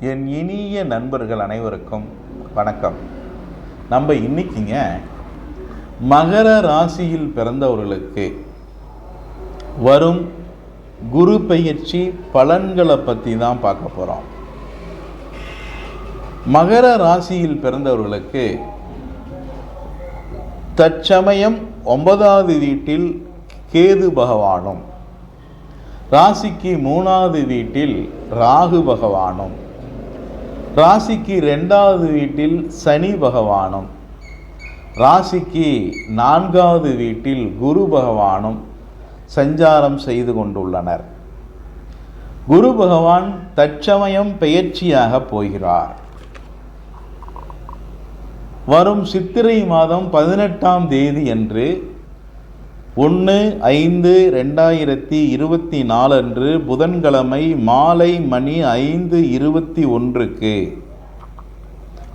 என் இனிய நண்பர்கள் அனைவருக்கும் வணக்கம். நம்ம இன்னைக்குங்க மகர ராசியில் பிறந்தவர்களுக்கு வரும் குரு பயிற்சி பலன்களை பற்றி தான் பார்க்க போகிறோம் மகர ராசியில் பிறந்தவர்களுக்கு தற்சமயம் ஒன்பதாவது வீட்டில் கேது பகவானும் ராசிக்கு மூணாவது வீட்டில் ராகு பகவானும் ராசிக்கு ரெண்டாவது வீட்டில் சனி பகவானும் ராசிக்கு நான்காவது வீட்டில் குரு பகவானும் சஞ்சாரம் செய்து கொண்டுள்ளனர். குரு பகவான் தற்சமயம் பெயர்ச்சியாக போகிறார். வரும் சித்திரை மாதம் பதினெட்டாம் தேதி என்று ஒன்று ஐந்து ரெண்டாயிரத்தி இருபத்தி நாலு அன்று புதன்கிழமை மாலை மணி ஐந்து இருபத்தி ஒன்றுக்கு.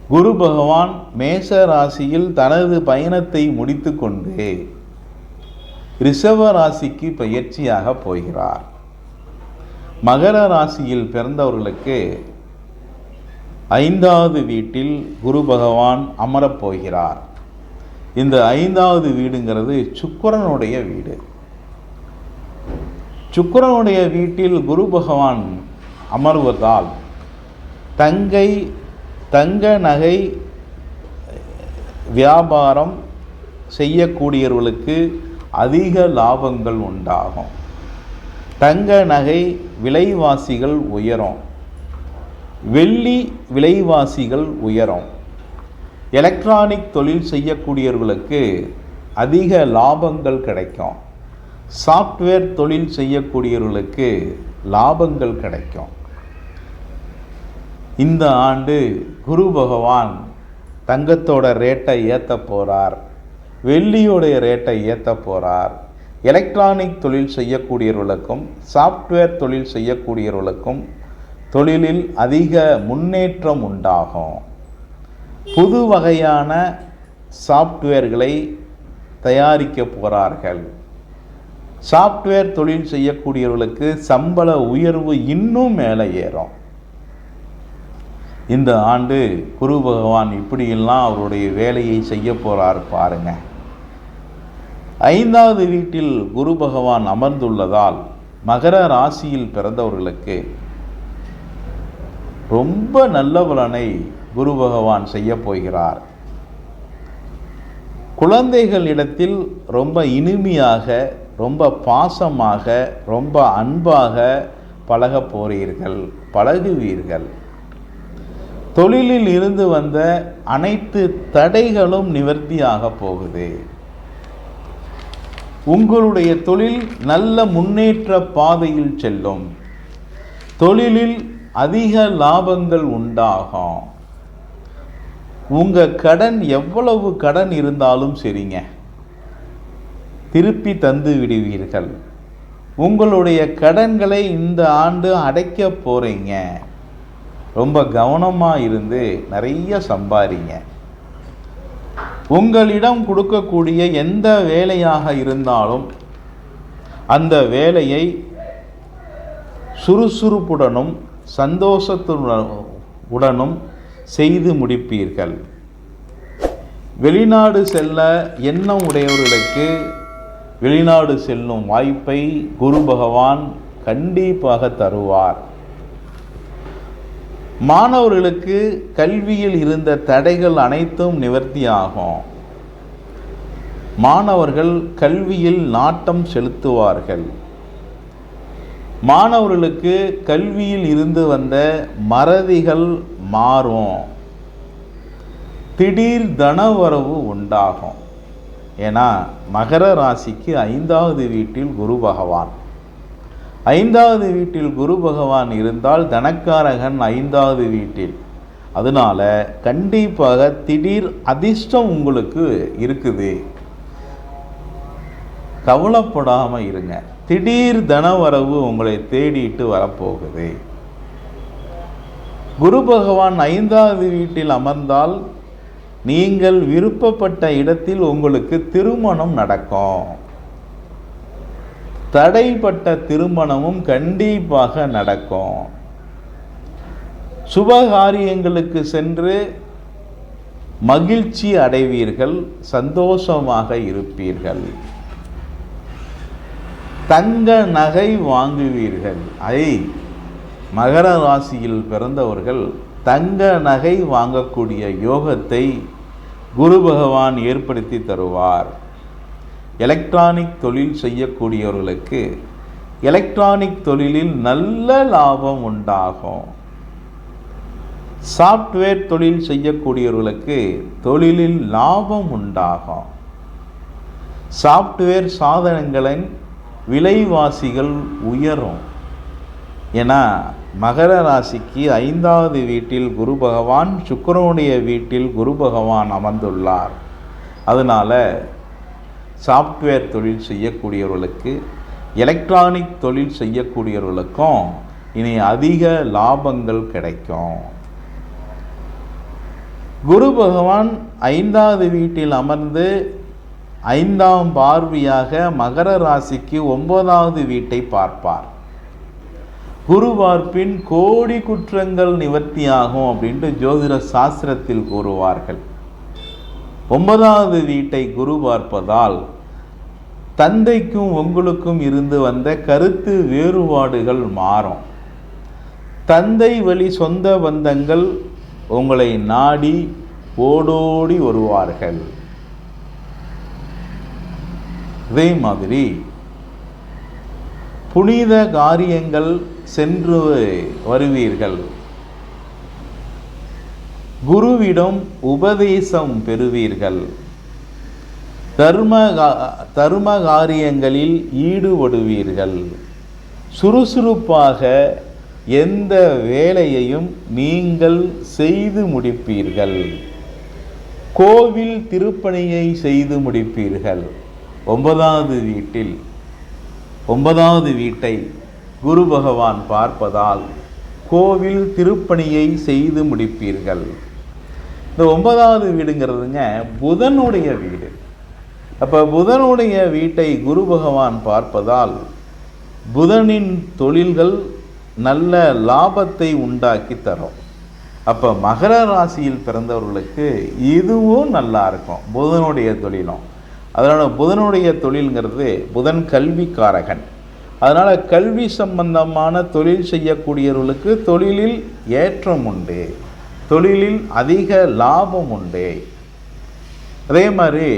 குரு பகவான் மேஷ ராசியில் தனது பயணத்தை முடித்துக்கொண்டு ரிஷவ ராசிக்கு பயிற்சியாக போகிறார். மகர ராசியில் பிறந்தவர்களுக்கு ஐந்தாவது வீட்டில் குரு பகவான் அமரப் போகிறார். இந்த ஐந்தாவது வீடுங்கிறது சுக்கரனுடைய வீடு. சுக்கரனுடைய வீட்டில் குரு பகவான் அமர்வதால் தங்கை தங்க நகை வியாபாரம் செய்யக்கூடியவர்களுக்கு அதிக லாபங்கள் உண்டாகும். தங்க நகை விலைவாசிகள் உயரும். வெள்ளி விலைவாசிகள் உயரும். எலக்ட்ரானிக் தொழில் செய்யக்கூடியவர்களுக்கு அதிக லாபங்கள் கிடைக்கும். சாஃப்ட்வேர் தொழில் செய்யக்கூடியவர்களுக்கு லாபங்கள் கிடைக்கும். இந்த ஆண்டு குரு பகவான் தங்கத்தோட ரேட்டை ஏற்ற போகிறார் வெள்ளியோடைய ரேட்டை ஏற்ற போகிறார் எலக்ட்ரானிக் தொழில் செய்யக்கூடியவர்களுக்கும் சாஃப்ட்வேர் தொழில் செய்யக்கூடியவர்களுக்கும் தொழிலில் அதிக முன்னேற்றம் உண்டாகும். புது வகையான சாஃப்ட்வேர்களை தயாரிக்க போகிறார்கள் சாஃப்ட்வேர் தொழில் செய்யக்கூடியவர்களுக்கு சம்பள உயர்வு இன்னும் மேலே ஏறும். இந்த ஆண்டு குரு பகவான் இப்படியெல்லாம் அவருடைய வேலையை செய்ய போகிறார் பாருங்க. ஐந்தாவது வீட்டில் குரு பகவான் அமர்ந்துள்ளதால் மகர ராசியில் பிறந்தவர்களுக்கு ரொம்ப நல்ல பலனை குரு பகவான் செய்ய போகிறார். குழந்தைகளிடத்தில் ரொம்ப இனிமையாக ரொம்ப பாசமாக ரொம்ப அன்பாக பழக போகிறீர்கள் பழகுவீர்கள். தொழிலில் இருந்து வந்த அனைத்து தடைகளும் நிவர்த்தியாக போகுது. உங்களுடைய தொழில் நல்ல முன்னேற்ற பாதையில் செல்லும். தொழிலில் அதிக லாபங்கள் உண்டாகும். உங்கள் கடன் எவ்வளவு கடன் இருந்தாலும் சரிங்க. திருப்பி தந்து விடுவீர்கள். உங்களுடைய கடன்களை இந்த ஆண்டு அடைக்க போகிறீங்க ரொம்ப கவனமாக இருந்து நிறைய சம்பாதிங்க உங்களிடம் கொடுக்கக்கூடிய எந்த வேலையாக இருந்தாலும் அந்த வேலையை சுறுசுறுப்புடனும் சந்தோஷத்துடனும் செய்து முடிப்பீர்கள். வெளிநாடு செல்ல எண்ணம் உடையவர்களுக்கு வெளிநாடு செல்லும் வாய்ப்பை குரு பகவான் கண்டிப்பாக தருவார். மாணவர்களுக்கு கல்வியில் இருந்த தடைகள் அனைத்தும் நிவர்த்தியாகும் மாணவர்கள் கல்வியில் நாட்டம் செலுத்துவார்கள். மாணவர்களுக்கு கல்வியில் இருந்து வந்த மறதிகள் மாறும். திடீர் தனவரவு உண்டாகும். ஏன்னா மகர ராசிக்கு ஐந்தாவது வீட்டில் குரு பகவான். ஐந்தாவது வீட்டில் குரு பகவான் இருந்தால் தனக்காரகன் ஐந்தாவது வீட்டில். அதனால கண்டிப்பாக திடீர் அதிர்ஷ்டம் உங்களுக்கு இருக்குது. கவலைப்படாமல் இருங்க. திடீர் தனவரவு உங்களை தேடிட்டு வரப்போகுது. குரு பகவான் ஐந்தாவது வீட்டில் அமர்ந்தால் நீங்கள் விருப்பப்பட்ட இடத்தில் உங்களுக்கு திருமணம் நடக்கும். தடைப்பட்ட திருமணமும் கண்டிப்பாக நடக்கும். சுபகாரியங்களுக்கு சென்று மகிழ்ச்சி அடைவீர்கள் சந்தோஷமாக இருப்பீர்கள். தங்க நகை வாங்குவீர்கள். ஐ மகர ராசியில் பிறந்தவர்கள் தங்க நகை வாங்கக்கூடிய யோகத்தை குரு பகவான் ஏற்படுத்தி தருவார். எலக்ட்ரானிக் தொழில் செய்யக்கூடியவர்களுக்கு எலக்ட்ரானிக் தொழிலில் நல்ல லாபம் உண்டாகும். சாஃப்ட்வேர் தொழில் செய்யக்கூடியவர்களுக்கு தொழிலில் லாபம் உண்டாகும். சாஃப்ட்வேர் சாதனங்களின் விலைவாசிகள் உயரும். ஏன்னா மகர ராசிக்கு ஐந்தாவது வீட்டில் குரு பகவான் சுக்கரனுடைய வீட்டில் குரு பகவான் அமர்ந்துள்ளார். அதனால் சாஃப்ட்வேர் தொழில் செய்யக்கூடியவர்களுக்கு எலக்ட்ரானிக் தொழில் செய்யக்கூடியவர்களுக்கும் இனி அதிக லாபங்கள் கிடைக்கும். குரு பகவான் ஐந்தாவது வீட்டில் அமர்ந்து ஐந்தாம் பார்வையாக மகர ராசிக்கு ஒன்பதாவது வீட்டை பார்ப்பார். குரு பார்ப்பின் கோடி குற்றங்கள் நிவர்த்தியாகும் அப்படின்ட்டு ஜோதிட சாஸ்திரத்தில் கூறுவார்கள். ஒன்பதாவது வீட்டை குரு பார்ப்பதால் தந்தைக்கும் உங்களுக்கும் இருந்து வந்த கருத்து வேறுபாடுகள் மாறும். தந்தை வழி சொந்த பந்தங்கள் உங்களை நாடி ஓடோடி வருவார்கள். இதே மாதிரி புனித காரியங்கள் சென்று வருவீர்கள். குருவிடம் உபதேசம் பெறுவீர்கள். தர்ம தர்ம காரியங்களில் ஈடுபடுவீர்கள். சுறுசுறுப்பாக எந்த வேலையையும் நீங்கள் செய்து முடிப்பீர்கள். கோவில் திருப்பணியை செய்து முடிப்பீர்கள். ஒன்பதாவது வீட்டில் ஒன்பதாவது வீட்டை குரு பகவான் பார்ப்பதால் கோவில் திருப்பணியை செய்து முடிப்பீர்கள். இந்த ஒன்பதாவது வீடுங்கிறதுங்க புதனுடைய வீடு. அப்போ புதனுடைய வீட்டை குரு பகவான் பார்ப்பதால் புதனின் தொழில்கள் நல்ல லாபத்தை உண்டாக்கி தரும். அப்போ மகர ராசியில் பிறந்தவர்களுக்கு இதுவும் நல்லா இருக்கும் புதனுடைய தொழிலும். அதனால் புதனுடைய தொழில்ங்கிறது புதன் கல்விக்காரகன். அதனால் கல்வி சம்பந்தமான தொழில் செய்யக்கூடியவர்களுக்கு தொழிலில் ஏற்றம் உண்டு. தொழிலில் அதிக லாபம் உண்டு. அதே மாதிரி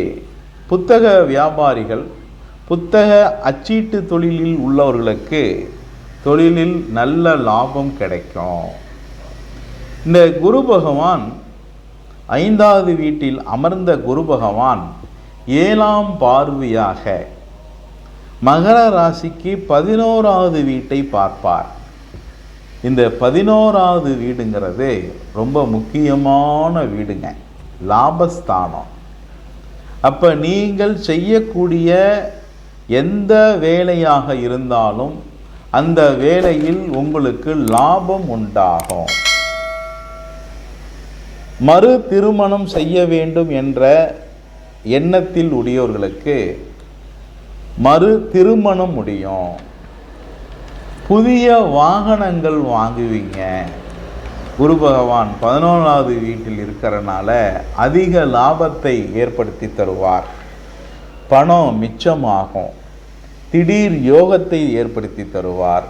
புத்தக வியாபாரிகள் புத்தக அச்சீட்டு தொழிலில் உள்ளவர்களுக்கு தொழிலில் நல்ல லாபம் கிடைக்கும். இந்த குரு பகவான் ஐந்தாவது வீட்டில் அமர்ந்த குரு பகவான் ஏழாம் பார்வையாக மகர ராசிக்கு பதினோராவது வீட்டை பார்ப்பார். இந்த பதினோராவது வீடுங்கிறது ரொம்ப முக்கியமான வீடுங்க. லாபஸ்தானம். அப்போ நீங்கள் செய்யக்கூடிய எந்த வேலையாக இருந்தாலும் அந்த வேலையில் உங்களுக்கு லாபம் உண்டாகும். மறு திருமணம் செய்ய வேண்டும் என்ற எண்ணத்தில் உடையவர்களுக்கு மறு திருமணம் முடியும். புதிய வாகனங்கள் வாங்குவீங்க. குரு பகவான் பதினோராவது வீட்டில் இருக்கிறனால அதிக லாபத்தை ஏற்படுத்தி தருவார். பணம் மிச்சமாகும். திடீர் யோகத்தை ஏற்படுத்தி தருவார்.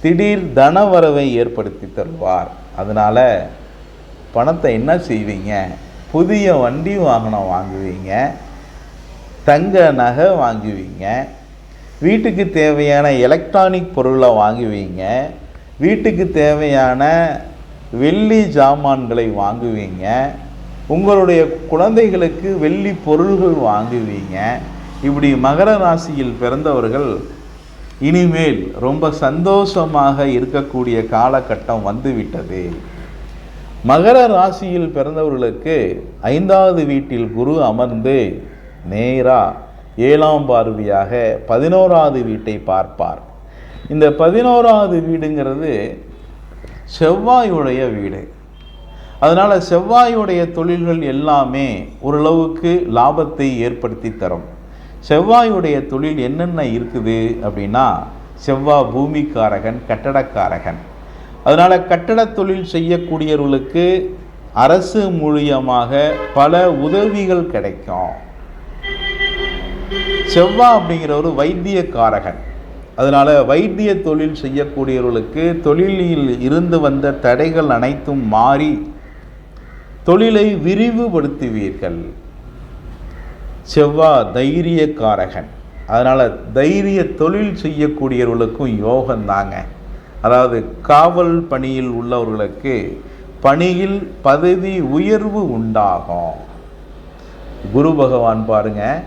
திடீர் தனவரவை ஏற்படுத்தி தருவார். அதனால் பணத்தை என்ன செய்வீங்க? புதிய வண்டி வாகனம் வாங்குவீங்க. தங்க நகை வாங்குவீங்க. வீட்டுக்கு தேவையான எலக்ட்ரானிக் பொருளை வாங்குவீங்க. வீட்டுக்கு தேவையான வெள்ளி ஜாமான்களை வாங்குவீங்க. உங்களுடைய குழந்தைகளுக்கு வெள்ளி பொருள்கள் வாங்குவீங்க. இப்படி மகர ராசியில் பிறந்தவர்கள் இனிமேல் ரொம்ப சந்தோஷமாக இருக்கக்கூடிய காலகட்டம் வந்துவிட்டது. மகர ராசியில் பிறந்தவர்களுக்கு ஐந்தாவது வீட்டில் குரு அமர்ந்து நேரா ஏழாம் பார்வையாக பதினோராவது வீட்டை பார்ப்பார். இந்த பதினோராவது வீடுங்கிறது செவ்வாயுடைய வீடு. அதனால் செவ்வாயுடைய தொழில்கள் எல்லாமே ஓரளவுக்கு லாபத்தை ஏற்படுத்தி தரும். செவ்வாயுடைய தொழில் என்னென்ன இருக்குது அப்படின்னா செவ்வாய் பூமிக்காரகன் கட்டடக்காரகன். அதனால் கட்டடத் தொழில் செய்யக்கூடியவர்களுக்கு அரசு மூலியமாக பல உதவிகள் கிடைக்கும். செவ்வா அப்படிங்கிற ஒரு வைத்தியக்காரகன். அதனால் வைத்திய தொழில் செய்யக்கூடியவர்களுக்கு தொழிலில் இருந்து வந்த தடைகள் அனைத்தும் மாறி தொழிலை விரிவுபடுத்துவீர்கள். செவ்வா தைரியக்காரகன். அதனால் தைரிய தொழில் செய்யக்கூடியவர்களுக்கும் யோகம் தாங்க. அதாவது காவல் பணியில் உள்ளவர்களுக்கு பணியில் பதவி உயர்வு உண்டாகும். குரு பகவான் பாருங்கள்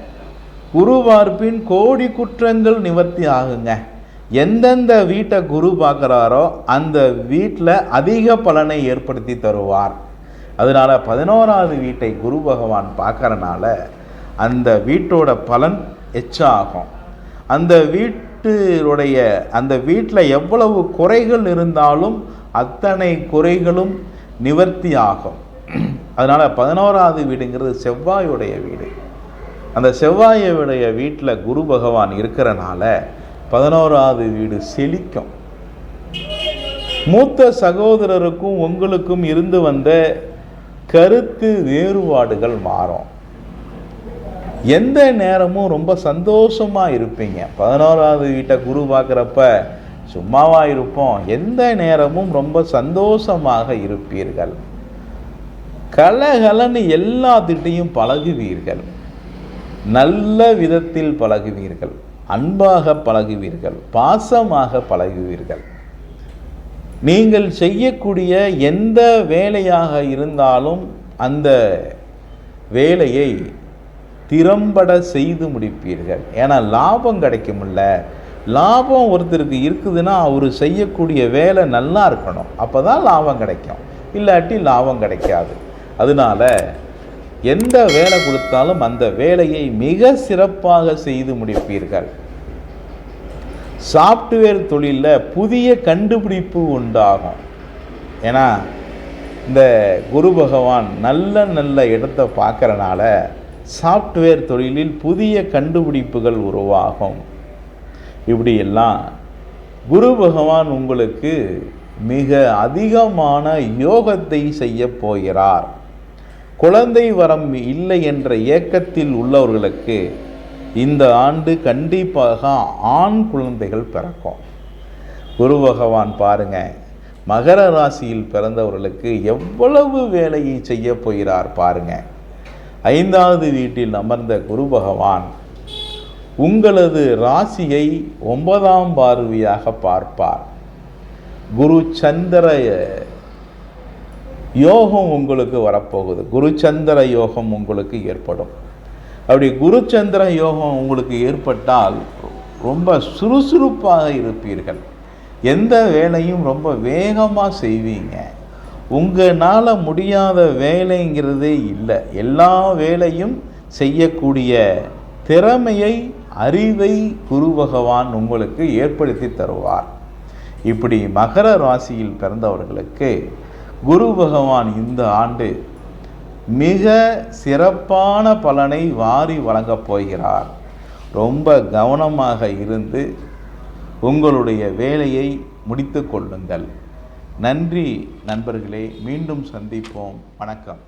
குருவார்ப்பின் கோடி குற்றங்கள் நிவர்த்தி ஆகுங்க. எந்தெந்த வீட்டை குரு பார்க்குறாரோ அந்த வீட்டில் அதிக பலனை ஏற்படுத்தி தருவார். அதனால் பதினோராவது வீட்டை குரு பகவான் பார்க்கறனால அந்த வீட்டோட பலன் எச்சாகும் அந்த வீட்டுடைய அந்த வீட்டில் எவ்வளவு குறைகள் இருந்தாலும் அத்தனை குறைகளும் நிவர்த்தி ஆகும். அதனால் பதினோராவது வீடுங்கிறது செவ்வாயுடைய வீடு. அந்த செவ்வாயுடைய வீட்டில் குரு பகவான் இருக்கிறனால பதினோராவது வீடு செழிக்கும். மூத்த சகோதரருக்கும் உங்களுக்கும் இருந்து வந்த கருத்து வேறுபாடுகள் மாறும். எந்த நேரமும் ரொம்ப சந்தோஷமாக இருப்பீங்க. பதினோராவது வீட்டை குரு பார்க்குறப்ப சும்மாவாக இருப்போம். எந்த நேரமும் ரொம்ப சந்தோஷமாக இருப்பீர்கள். கலகலன்னு எல்லாத்திட்டையும் பழகுவீர்கள். நல்ல விதத்தில் பழகுவீர்கள் அன்பாக பழகுவீர்கள் பாசமாக பழகுவீர்கள். நீங்கள் செய்யக்கூடிய எந்த வேலையாக இருந்தாலும் அந்த வேலையை திறம்பட செய்து முடிப்பீர்கள். ஏன்னா லாபம் கிடைக்கும்ல. லாபம் ஒருத்தருக்கு இருக்குதுன்னா அவர் செய்யக்கூடிய வேலை நல்லா இருக்கணும். அப்போ தான் லாபம் கிடைக்கும். இல்லாட்டி லாபம் கிடைக்காது. அதனால எந்த வேலை கொடுத்தாலும் அந்த வேலையை மிக சிறப்பாக செய்து முடிப்பீர்கள். சாஃப்ட்வேர் தொழிலில் புதிய கண்டுபிடிப்பு உண்டாகும். ஏன்னா இந்த குரு பகவான் நல்ல நல்ல இடத்த பார்க்குறனால சாஃப்ட்வேர் தொழிலில் புதிய கண்டுபிடிப்புகள் உருவாகும். இப்படியெல்லாம் குரு பகவான் உங்களுக்கு மிக அதிகமான யோகத்தை செய்ய போகிறார். குழந்தை வரம் இல்லை என்ற ஏக்கத்தில் உள்ளவர்களுக்கு இந்த ஆண்டு கண்டிப்பாக ஆண் குழந்தைகள் பிறக்கும். குரு பகவான் பாருங்க மகர ராசியில் பிறந்தவர்களுக்கு எவ்வளவு வேலையை செய்ய போகிறார் பாருங்க. ஐந்தாவது வீட்டில் அமர்ந்த குரு பகவான் உங்களது ராசியை ஒன்பதாம் பார்வையாக பார்ப்பார். குரு சந்திர யோகம் உங்களுக்கு வரப்போகுது. குருச்சந்திர யோகம் உங்களுக்கு ஏற்படும். அப்படி குருச்சந்திர யோகம் உங்களுக்கு ஏற்பட்டால் ரொம்ப சுறுசுறுப்பாக இருப்பீர்கள். எந்த வேலையும் ரொம்ப வேகமாக செய்வீங்க. உங்களால் முடியாத வேலைங்கிறதே இல்லை. எல்லா வேலையும் செய்யக்கூடிய திறமையை அறிவை குரு பகவான் உங்களுக்கு ஏற்படுத்தி தருவார். இப்படி மகர ராசியில் பிறந்தவர்களுக்கு குரு பகவான் இந்த ஆண்டு மிக சிறப்பான பலனை வாரி வழங்கப் போகிறார். ரொம்ப கவனமாக இருந்து உங்களுடைய வேலையை முடித்து கொள்ளுங்கள். நன்றி நண்பர்களே மீண்டும் சந்திப்போம். வணக்கம்.